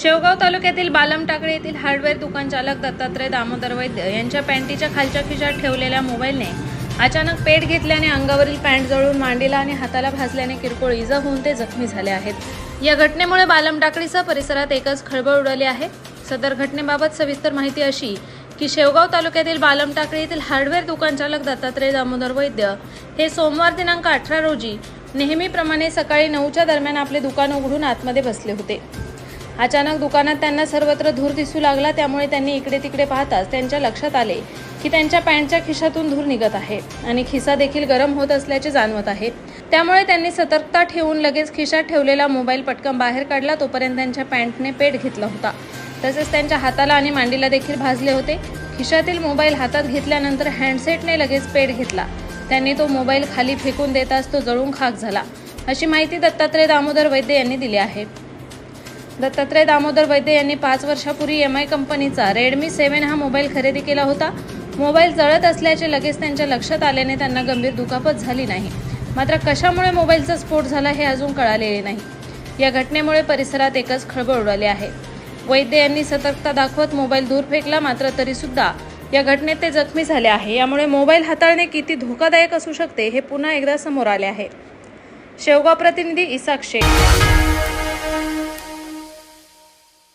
शेवगाव तालुक्यातील बालम टाकळे येथील हार्डवेअर दुकान चालक दत्तात्रय दामोदर वैद्य यांच्या पॅन्टीच्या खालच्या खिशात ठेवलेल्या मोबाईलने अचानक पेट घेतल्याने अंगावरील पॅन्ट जळून मांडीला आणि हाताला भाजल्याने किरकोळ इजा होऊन ते जखमी झाले आहेत. या घटनेमुळे बालम टाकळीसह परिसरात एकच खळबळ उडाली आहे. सदर घटनेबाबत सविस्तर माहिती अशी की शेवगाव तालुक्यातील बालम टाकळी येथील हार्डवेअर दुकान चालक दत्तात्रय दामोदर वैद्य हे सोमवार दिनांक अठरा रोजी नेहमीप्रमाणे सकाळी नऊच्या दरम्यान आपले दुकान उघडून आतमध्ये बसले होते. अचानक दुकानात त्यांना सर्वत्र धूर दिसू लागला त्यामुळे त्यांनी इकडे तिकडे पाहताच त्यांच्या लक्षात आले की त्यांच्या पॅन्टच्या खिशातून धूर निघत आहे आणि खिसा देखील गरम होत असल्याचे जाणवत आहे. त्यामुळे त्यांनी सतर्कता ठेवून लगेच खिशात ठेवलेला मोबाईल पटकन बाहेर काढला तोपर्यंत त्यांच्या पॅन्टने पेट घेतला होता. तसेच त्यांच्या हाताला आणि मांडीला देखील भाजले होते. खिशातील मोबाईल हातात घेतल्यानंतर हँडसेटने लगेच पेट घेतला. त्यांनी तो मोबाईल खाली फेकून देताच तो जळून खाक झाला. अशी माहिती दत्तात्रय दामोदर वैद्य यांनी दिली आहे. दत्तात्रय दामोदर वैद्य यांनी पाच वर्षापूर्वी एम आय कंपनीचा रेडमी सेव्हन हा मोबाईल खरेदी केला होता. मोबाईल जळत असल्याचे लगेच त्यांच्या लक्षात आल्याने त्यांना गंभीर दुखापत झाली नाही. मात्र कशामुळे मोबाईलचा स्फोट झाला हे अजून कळालेले नाही. या घटनेमुळे परिसरात एकच खळबळ उडाली आहे. वैद्य यांनी सतर्कता दाखवत मोबाईल दूर फेकला मात्र तरीसुद्धा या घटनेत ते जखमी झाले आहे. यामुळे मोबाईल हाताळणे किती धोकादायक असू शकते हे पुन्हा एकदा समोर आले आहे. शेवगाव प्रतिनिधी इसाक शेख.